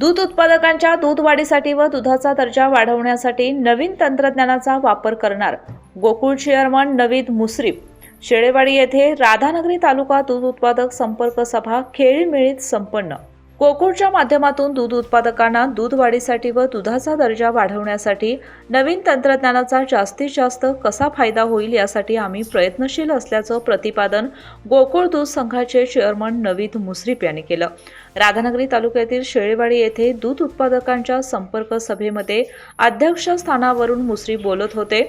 दूध उत्पादकांच्या दूध वाढीसाठी व दुधाचा दर्जा वाढवण्यासाठी नवीन तंत्रज्ञानाचा वापर करणार. गोकुळ चेअरमन नवीद मुसरीफ शेळेवाडी येथे राधानगरी तालुका दूध उत्पादक संपर्क सभा खेळीमेळीत संपन्न. गोकुळच्या माध्यमातून दूध उत्पादकांना दूध वाढीसाठी व दुधाचा दर्जा वाढवण्यासाठी नवीन तंत्रज्ञानाचा जास्तीत जास्त कसा फायदा होईल यासाठी आम्ही प्रयत्नशील असल्याचं प्रतिपादन गोकुळ दूध संघाचे चेअरमन नवीद मुश्रीफ यांनी केलं. राधानगरी तालुक्यातील शेळेवाडी येथे दूध उत्पादकांच्या संपर्क सभेमध्ये अध्यक्षस्थानावरून मुश्रीफ बोलत होते.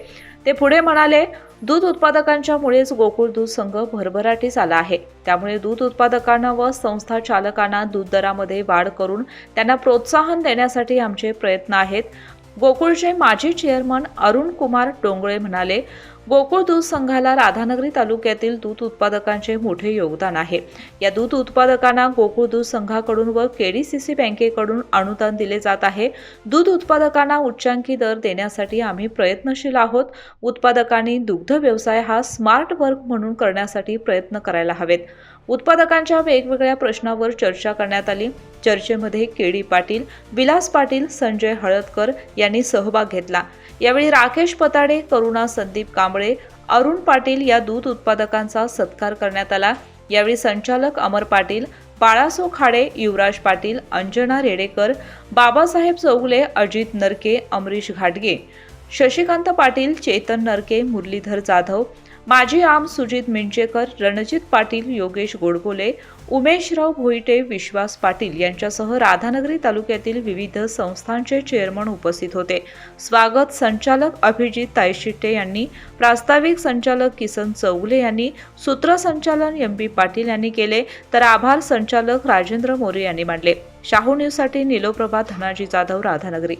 ते पुढे म्हणाले दूध उत्पादकांच्यामुळेच गोकुळ दूध संघ भरभराटीस आला आहे. त्यामुळे दूध उत्पादकांना व संस्था चालकांना दूध दरामध्ये वाढ करून त्यांना प्रोत्साहन देण्यासाठी आमचे प्रयत्न आहेत. गोकुळचे माजी चेअरमन अरुण कुमार डोंगळे म्हणाले गोकुळ दूध संघाला राधानगरी तालुक्यातील दूध उत्पादकांचे मोठे योगदान आहे. या दूध उत्पादकांना गोकुळ दूध संघाकडून व केडीसीसी बँकेकडून अनुदान दिले जात आहे. दूध उत्पादकांना उच्चांकी दर देण्यासाठी आम्ही प्रयत्नशील आहोत. उत्पादकांनी दुग्ध व्यवसाय हा स्मार्ट वर्क म्हणून करण्यासाठी प्रयत्न करायला हवेत. उत्पादकांच्या वेगवेगळ्या प्रश्नावर चर्चा करण्यात आली. चर्चेमध्ये केडी पाटील विलास पाटील संजय हळदकर यांनी सहभाग घेतला. यावेळी राकेश पताडे करुणा संदीप कांबळे अरुण पाटील या दूध उत्पादकांचा सत्कार करण्यात आला. यावेळी संचालक अमर पाटील बाळासो खाडे युवराज पाटील अंजना रेडेकर बाबासाहेब चौगुले अजित नरके अमरीश घाटगे शशिकांत पाटील चेतन नरके मुरलीधर जाधव माजी आम सुजित मिंचेकर रणजित पाटील योगेश गोडबोले उमेशराव भोईटे विश्वास पाटील यांच्यासह राधानगरी तालुक्यातील विविध संस्थांचे चेअरमन उपस्थित होते. स्वागत संचालक अभिजित तायशिट्टे यांनी प्रास्ताविक संचालक किसन चौगले यांनी सूत्रसंचालन एम बी पाटील यांनी केले तर आभार संचालक राजेंद्र मोरे यांनी मांडले. शाहू न्यूजसाठी निलोप्रभा धनाजी जाधव राधानगरी.